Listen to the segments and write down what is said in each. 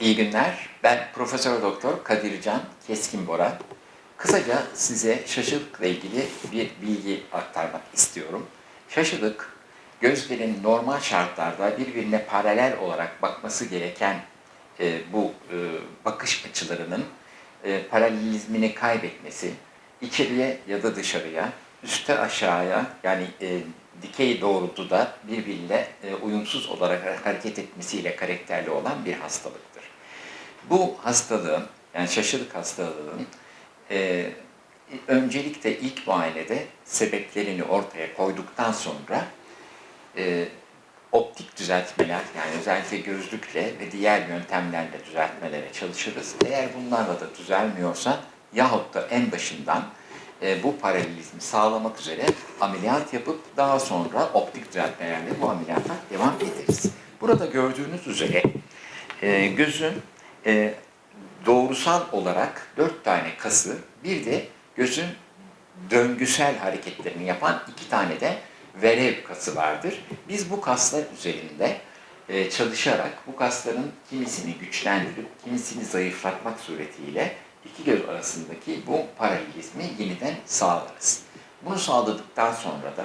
İyi günler. Ben Profesör Doktor Kadircan Keskin Bora. Kısaca size şaşılıkla ilgili bir bilgi aktarmak istiyorum. Şaşılık, gözlerin normal şartlarda birbirine paralel olarak bakması gereken e, bu e, bakış açılarının e, paralelizmini kaybetmesi, içeriye ya da dışarıya, üste aşağıya yani e, dikey doğrultuda birbiriyle e, uyumsuz olarak hareket etmesiyle karakterli olan bir hastalıktır. Bu hastalığın, yani şaşılık hastalığının e, öncelikle ilk muayenede sebeplerini ortaya koyduktan sonra e, optik düzeltmeler, yani özellikle gözlükle ve diğer yöntemlerle düzeltmelere çalışırız. Eğer bunlarla da düzelmiyorsa yahut da en başından e, bu paralelizmi sağlamak üzere ameliyat yapıp daha sonra optik düzeltmelerle bu ameliyata devam ederiz. Burada gördüğünüz üzere e, gözün e, doğrusal olarak dört tane kası, bir de gözün döngüsel hareketlerini yapan iki tane de verev kası vardır. Biz bu kaslar üzerinde e, çalışarak bu kasların kimisini güçlendirip kimisini zayıflatmak suretiyle iki göz arasındaki bu paralelizmi yeniden sağlarız. Bunu sağladıktan sonra da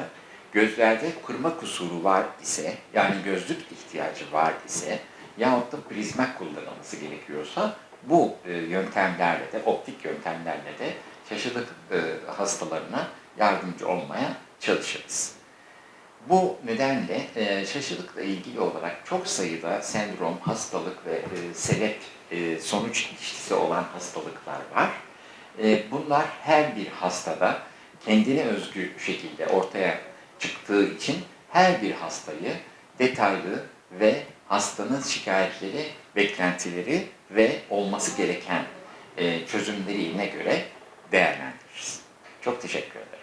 gözlerde kırma kusuru var ise yani gözlük ihtiyacı var ise yahut da prizma kullanılması gerekiyorsa bu e, yöntemlerle de optik yöntemlerle de şaşılık e, hastalarına yardımcı olmaya çalışırız. Bu nedenle e, şaşılıkla ilgili olarak çok sayıda sendrom, hastalık ve e, sebep e, sonuç ilişkisi olan hastalıklar var. E, bunlar her bir hastada kendine özgü şekilde ortaya çıktığı için her bir hastayı detaylı ve hastanın şikayetleri, beklentileri ve olması gereken e, çözümleriyle göre değerlendiririz. Çok teşekkür ederim.